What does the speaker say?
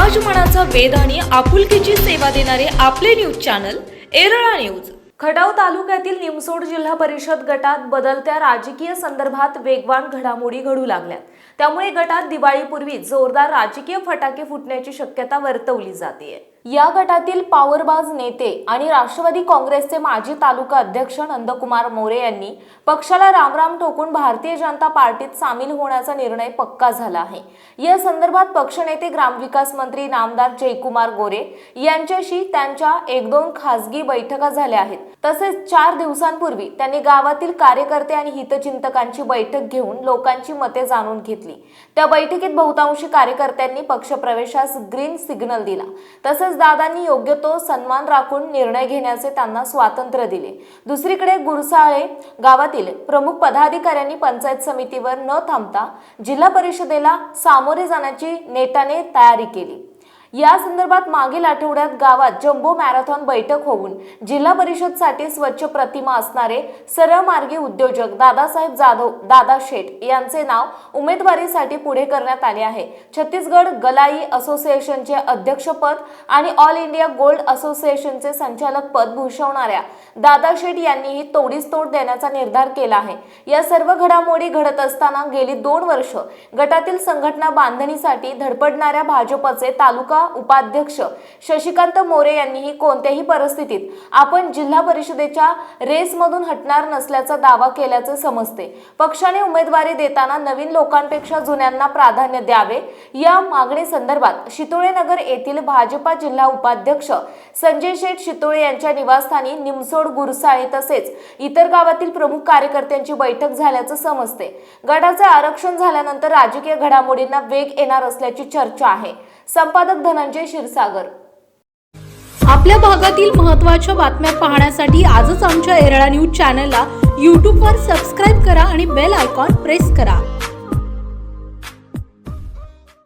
मनाचा वेध आणि आपुलकीची सेवा देणारे आपले news channel Erala news. Khatav तालुक्यातील निमसोड जिल्हा परिषद गटात बदलत्या राजकीय संदर्भात वेगवान घडामोडी घडू लागल्यात त्यामुळे गटात दिवाळीपूर्वी जोरदार राजकीय फटाके फुटण्याची शक्यता वर्तवली जाते या गटातील पॉवरबाज नेते आणि राष्ट्रवादी काँग्रेसचे माजी तालुका अध्यक्ष नंदकुमार मोरे यांनी पक्षाला रामराम ठोकून भारतीय जनता पार्टीत सामील होण्याचा निर्णय पक्का झाला आहे. या संदर्भात पक्षनेते ग्रामविकास मंत्री नामदार जयकुमार गोरे यांच्याशी त्यांच्या एक दोन खासगी बैठका झाल्या आहेत. तसेच चार दिवसांपूर्वी त्यांनी गावातील कार्यकर्ते आणि हितचिंतकांची बैठक घेऊन लोकांची मते जाणून घेतली. त्या बैठकीत बहुतांशी कार्यकर्त्यांनी पक्षप्रवेशास ग्रीन सिग्नल दिला. तसेच दादांनी योग्य तो सन्मान राखून निर्णय घेण्याचे त्यांना स्वातंत्र्य दिले. दुसरीकडे गुरसाळे गावातील प्रमुख पदाधिकाऱ्यांनी पंचायत समितीवर न थांबता जिल्हा परिषदेला सामोरे जाण्याची नेटाने तयारी केली. या संदर्भात मागील आठवड्यात गावात जम्बो मॅरेथॉन बैठक होऊन जिल्हा परिषदसाठी स्वच्छ प्रतिमा असणारे सरळमार्गी उद्योजक दादासाहेब जाधव दादा शेठ यांचे नाव उमेदवारीसाठी पुढे करण्यात आले आहे. छत्तीसगड गलाई असोसिएशनचे अध्यक्षपद आणि ऑल इंडिया गोल्ड असोसिएशनचे संचालक पद भूषवणाऱ्या दादा शेठ यांनीही तोडीस तोड देण्याचा निर्धार केला आहे. या सर्व घडामोडी घडत असताना गेली दोन वर्ष गटातील संघटना बांधणीसाठी धडपडणाऱ्या भाजपचे तालुका उपाध्यक्ष शशिकांत मोरे यांनीही कोणत्याही परिस्थितीत आपण जिल्हा परिषदेच्या रेसमधून हटणार नसल्याचा दावा केल्याचे समजते. पक्षाने उमेदवारी देताना नवीन लोकांपेक्षा जुन्यांना प्राधान्य द्यावे. या मागणी संदर्भात शितोळे नगर येथील भाजपा जिल्हा उपाध्यक्ष संजय शेठ शितोळे यांच्या निवासस्थानी निमसोड गुरसाळे तसेच इतर गावातील प्रमुख कार्यकर्त्यांची बैठक झाल्याचं समजते. गटाचे आरक्षण झाल्यानंतर राजकीय घडामोडींना वेग येणार असल्याची चर्चा आहे. संपादक धनंजय क्षीरसागर. आपल्या भागातील महत्त्वाच्या बातम्या पाहण्यासाठी आजच आमच्या एरळा न्यूज चॅनलला यूट्यूबवर सबस्क्राईब करा आणि बेल आयकॉन प्रेस करा.